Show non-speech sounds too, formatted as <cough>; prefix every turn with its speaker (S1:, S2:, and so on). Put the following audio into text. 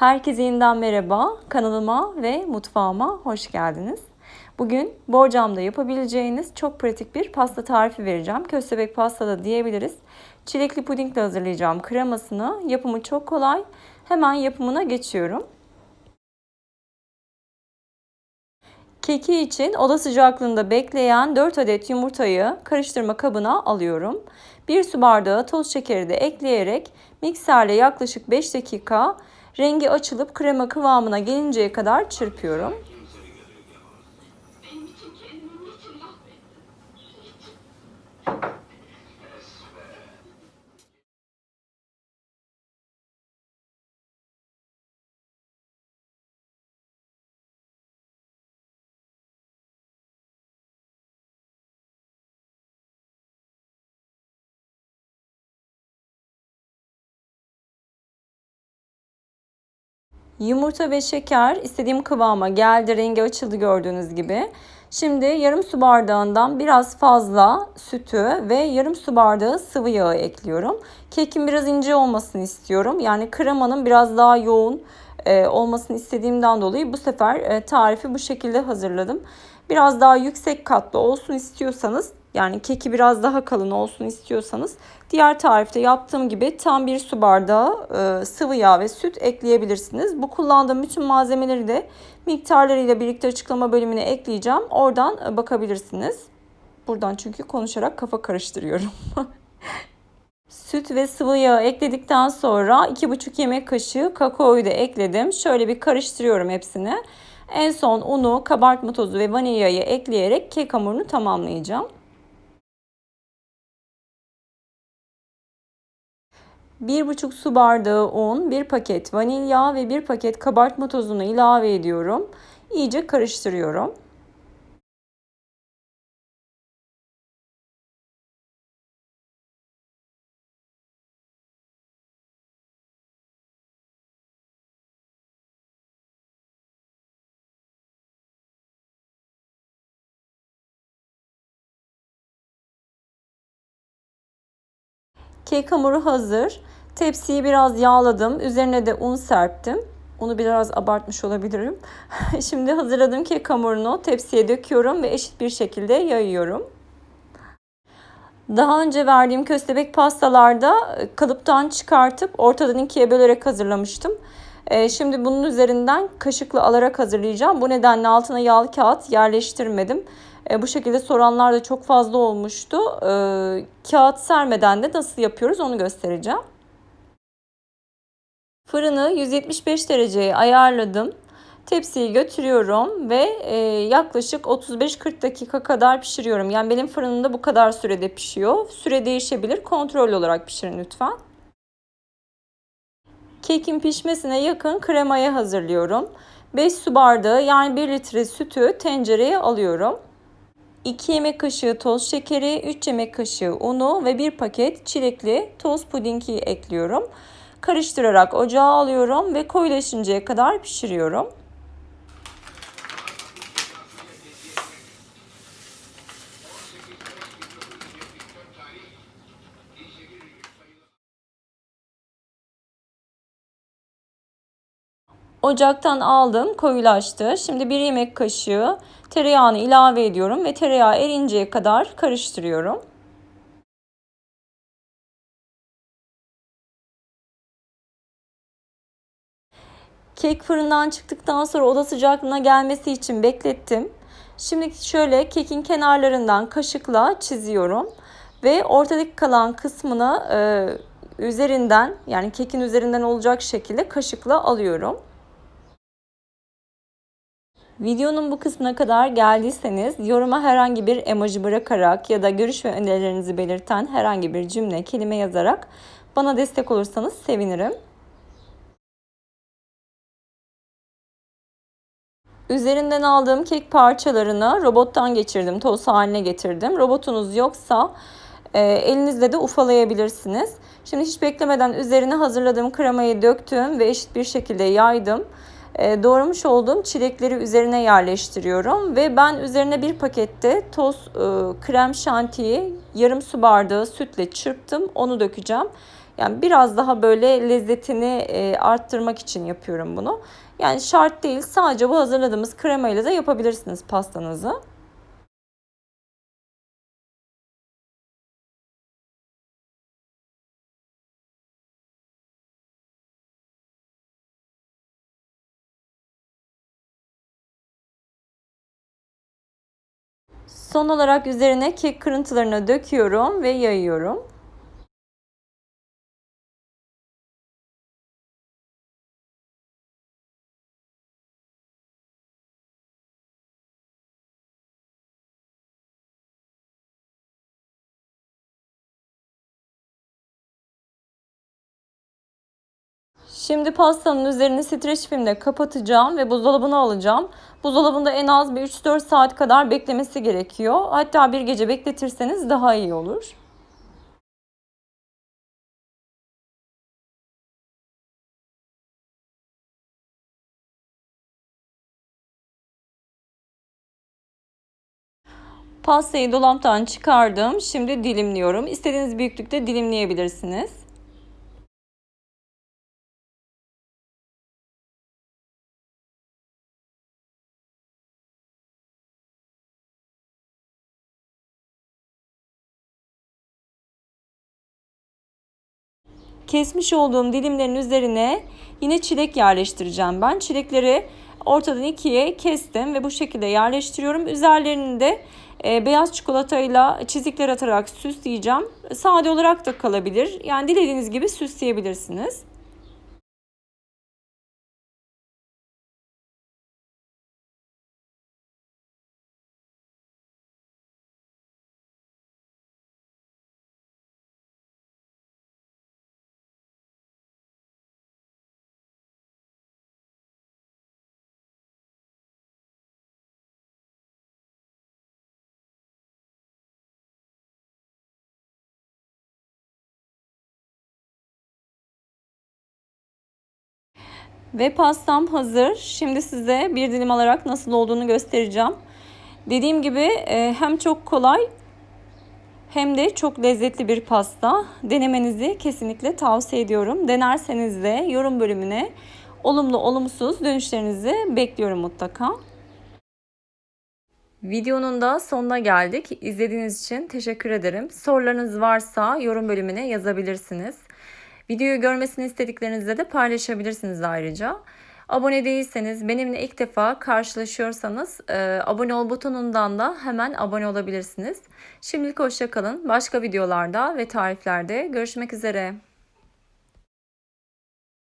S1: Herkese yeniden merhaba. Kanalıma ve mutfağıma hoş geldiniz. Bugün borcamda yapabileceğiniz çok pratik bir pasta tarifi vereceğim. Köstebek pasta da diyebiliriz. Çilekli pudingle hazırlayacağım kremasını. Yapımı çok kolay. Hemen yapımına geçiyorum. Keki için oda sıcaklığında bekleyen 4 adet yumurtayı karıştırma kabına alıyorum. 1 su bardağı toz şekeri de ekleyerek mikserle yaklaşık 5 dakika rengi açılıp krema kıvamına gelinceye kadar çırpıyorum. Yumurta ve şeker istediğim kıvama geldi. Rengi açıldı gördüğünüz gibi. Şimdi yarım su bardağından biraz fazla sütü ve yarım su bardağı sıvı yağı ekliyorum. Kekin biraz ince olmasını istiyorum. Yani kremanın biraz daha yoğun e, olmasını istediğimden dolayı bu sefer e, tarifi bu şekilde hazırladım. Biraz daha yüksek katlı olsun istiyorsanız yani keki biraz daha kalın olsun istiyorsanız diğer tarifte yaptığım gibi tam bir su bardağı e, sıvı yağ ve süt ekleyebilirsiniz. Bu kullandığım bütün malzemeleri de miktarlarıyla birlikte açıklama bölümüne ekleyeceğim. Oradan e, bakabilirsiniz. Buradan çünkü konuşarak kafa karıştırıyorum. <laughs> Süt ve sıvı yağı ekledikten sonra 2,5 yemek kaşığı kakaoyu da ekledim. Şöyle bir karıştırıyorum hepsini. En son unu, kabartma tozu ve vanilyayı ekleyerek kek hamurunu tamamlayacağım. 1,5 su bardağı un, 1 paket vanilya ve 1 paket kabartma tozunu ilave ediyorum. İyice karıştırıyorum. Kek hamuru hazır. Tepsiyi biraz yağladım. Üzerine de un serptim. Onu biraz abartmış olabilirim. <laughs> Şimdi hazırladığım kek hamurunu tepsiye döküyorum ve eşit bir şekilde yayıyorum. Daha önce verdiğim köstebek pastalarda kalıptan çıkartıp ortadan ikiye bölerek hazırlamıştım. Ee, şimdi bunun üzerinden kaşıkla alarak hazırlayacağım. Bu nedenle altına yağlı kağıt yerleştirmedim. E, bu şekilde soranlar da çok fazla olmuştu. E, kağıt sermeden de nasıl yapıyoruz onu göstereceğim. Fırını 175 dereceye ayarladım. Tepsiyi götürüyorum ve e, yaklaşık 35-40 dakika kadar pişiriyorum. Yani benim fırınımda bu kadar sürede pişiyor. Süre değişebilir. Kontrol olarak pişirin lütfen. Kekin pişmesine yakın kremayı hazırlıyorum. 5 su bardağı yani 1 litre sütü tencereye alıyorum. 2 yemek kaşığı toz şekeri, 3 yemek kaşığı unu ve 1 paket çilekli toz pudingi ekliyorum. Karıştırarak ocağa alıyorum ve koyulaşıncaya kadar pişiriyorum. Ocaktan aldım, koyulaştı. Şimdi bir yemek kaşığı tereyağını ilave ediyorum ve tereyağı erinceye kadar karıştırıyorum. Kek fırından çıktıktan sonra oda sıcaklığına gelmesi için beklettim. Şimdi şöyle kekin kenarlarından kaşıkla çiziyorum ve ortadaki kalan kısmını e, üzerinden yani kekin üzerinden olacak şekilde kaşıkla alıyorum. Videonun bu kısmına kadar geldiyseniz yoruma herhangi bir emoji bırakarak ya da görüş ve önerilerinizi belirten herhangi bir cümle, kelime yazarak bana destek olursanız sevinirim. Üzerinden aldığım kek parçalarını robottan geçirdim, toz haline getirdim. Robotunuz yoksa e, elinizle de ufalayabilirsiniz. Şimdi hiç beklemeden üzerine hazırladığım kremayı döktüm ve eşit bir şekilde yaydım. E, doğramış olduğum çilekleri üzerine yerleştiriyorum ve ben üzerine bir pakette toz e, krem şantiyi yarım su bardağı sütle çırptım. Onu dökeceğim. Yani biraz daha böyle lezzetini e, arttırmak için yapıyorum bunu. Yani şart değil sadece bu hazırladığımız kremayla da yapabilirsiniz pastanızı. Son olarak üzerine kek kırıntılarını döküyorum ve yayıyorum. Şimdi pastanın üzerini streç filmle kapatacağım ve buzdolabına alacağım. Buzdolabında en az bir 3-4 saat kadar beklemesi gerekiyor. Hatta bir gece bekletirseniz daha iyi olur. Pastayı dolaptan çıkardım. Şimdi dilimliyorum. İstediğiniz büyüklükte dilimleyebilirsiniz. Kesmiş olduğum dilimlerin üzerine yine çilek yerleştireceğim ben. Çilekleri ortadan ikiye kestim ve bu şekilde yerleştiriyorum. Üzerlerini de e, beyaz çikolatayla çizikler atarak süsleyeceğim. Sade olarak da kalabilir. Yani dilediğiniz gibi süsleyebilirsiniz. Ve pastam hazır. Şimdi size bir dilim alarak nasıl olduğunu göstereceğim. Dediğim gibi e, hem çok kolay hem de çok lezzetli bir pasta. Denemenizi kesinlikle tavsiye ediyorum. Denerseniz de yorum bölümüne olumlu olumsuz dönüşlerinizi bekliyorum mutlaka. Videonun da sonuna geldik. İzlediğiniz için teşekkür ederim. Sorularınız varsa yorum bölümüne yazabilirsiniz. Videoyu görmesini istediklerinizle de paylaşabilirsiniz ayrıca. Abone değilseniz, benimle ilk defa karşılaşıyorsanız e, abone ol butonundan da hemen abone olabilirsiniz. Şimdilik hoşçakalın. Başka videolarda ve tariflerde görüşmek üzere.